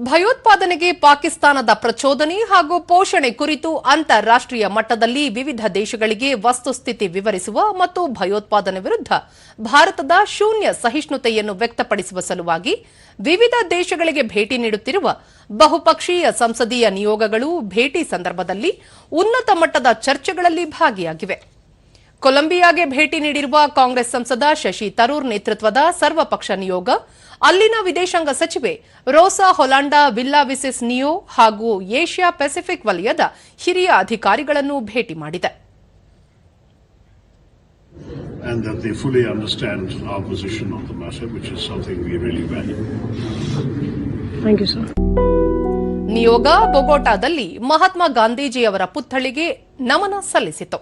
ಭಯೋತ್ಪಾದನೆಗೆ ಪಾಕಿಸ್ತಾನದ ಪ್ರಚೋದನೆ ಹಾಗೂ ಪೋಷಣೆ ಕುರಿತು ಅಂತಾರಾಷ್ಟೀಯ ಮಟ್ಟದಲ್ಲಿ ವಿವಿಧ ದೇಶಗಳಿಗೆ ವಸ್ತುಸ್ಥಿತಿ ವಿವರಿಸುವ ಮತ್ತು ಭಯೋತ್ಪಾದನೆ ವಿರುದ್ಧ ಭಾರತದ ಶೂನ್ಯ ಸಹಿಷ್ಣುತೆಯನ್ನು ವ್ಯಕ್ತಪಡಿಸುವ ಸಲುವಾಗಿ ವಿವಿಧ ದೇಶಗಳಿಗೆ ಭೇಟಿ ನೀಡುತ್ತಿರುವ ಬಹುಪಕ್ಷೀಯ ಸಂಸದೀಯ ನಿಯೋಗಗಳು ಭೇಟಿ ಸಂದರ್ಭದಲ್ಲಿ ಉನ್ನತ ಮಟ್ಟದ ಚರ್ಚೆಗಳಲ್ಲಿ ಭಾಗಿಯಾಗಿವೆ. ಕೊಲಂಬಿಯಾಗೆ ಭೇಟಿ ನೀಡಿರುವ ಕಾಂಗ್ರೆಸ್ ಸಂಸದ ಶಶಿ ತರೂರ್ ನೇತೃತ್ವದ ಸರ್ವಪಕ್ಷ ನಿಯೋಗ ಅಲ್ಲಿನ ವಿದೇಶಾಂಗ ಸಚಿವೆ ರೋಸಾ ಹೊಲಾಂಡಾ ವಿಲ್ಲಾವಿಸಿಸ್ ನಿಯೋ ಹಾಗೂ ಏಷ್ಯಾ ಪೆಸಿಫಿಕ್ ವಲಯದ ಹಿರಿಯ ಅಧಿಕಾರಿಗಳನ್ನು ಭೇಟಿ ಮಾಡಿದೆ and that they fully understand our position on the matter, which is something we really value. Thank you, sir. ನಿಯೋಗ ಬೊಗೋಟಾದಲ್ಲಿ ಮಹಾತ್ಮ ಗಾಂಧೀಜಿಯವರ ಪುತ್ಥಳಿಗೆ ನಮನ ಸಲ್ಲಿಸಿತು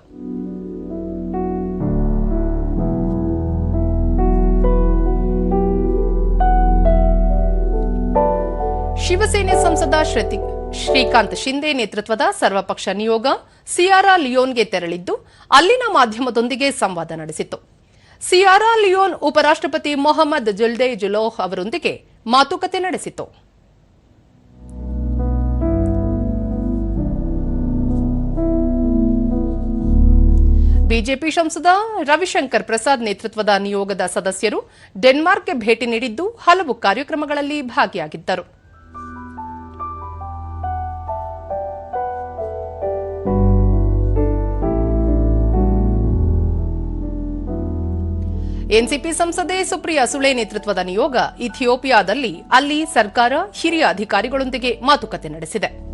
ಶಿವಸೇನೆ ಸಂಸದ ಶ್ರತಿ ಶ್ರೀಕಾಂತ್ ಶಿಂದೆ ನೇತೃತ್ವದ ಸರ್ವಪಕ್ಷ ನಿಯೋಗ ಸಿಯಾರಾ ಲಿಯೋನ್ಗೆ ತೆರಳಿದ್ದು, ಅಲ್ಲಿನ ಮಾಧ್ಯಮದೊಂದಿಗೆ ಸಂವಾದ ನಡೆಸಿತು ಸಿಯಾರಾ ಲಿಯೋನ್ ಉಪರಾಷ್ಟಪತಿ ಮೊಹಮ್ಮದ್ ಜುಲ್ದೆ ಜುಲೋಹ್ ಅವರೊಂದಿಗೆ ಮಾತುಕತೆ ನಡೆಸಿತು ಬಿಜೆಪಿ ಸಂಸದ ರವಿಶಂಕರ್ ಪ್ರಸಾದ್ ನೇತೃತ್ವದ ನಿಯೋಗದ ಸದಸ್ಯರು ಡೆನ್ಮಾರ್ಕ್ಗೆ ಭೇಟಿ ನೀಡಿದ್ದು, ಹಲವು ಕಾರ್ಯಕ್ರಮಗಳಲ್ಲಿ ಭಾಗಿಯಾಗಿದ್ದರು. ಎನ್ಸಿಪಿ ಸಂಸದೆ ಸುಪ್ರಿಯಾ ಸುಳೆ ನೇತೃತ್ವದ ನಿಯೋಗ ಇಥಿಯೋಪಿಯಾದಲ್ಲಿ ಅಲ್ಲಿ ಸರ್ಕಾರ ಹಿರಿಯ ಅಧಿಕಾರಿಗಳೊಂದಿಗೆ ಮಾತುಕತೆ ನಡೆಸಿದೆ.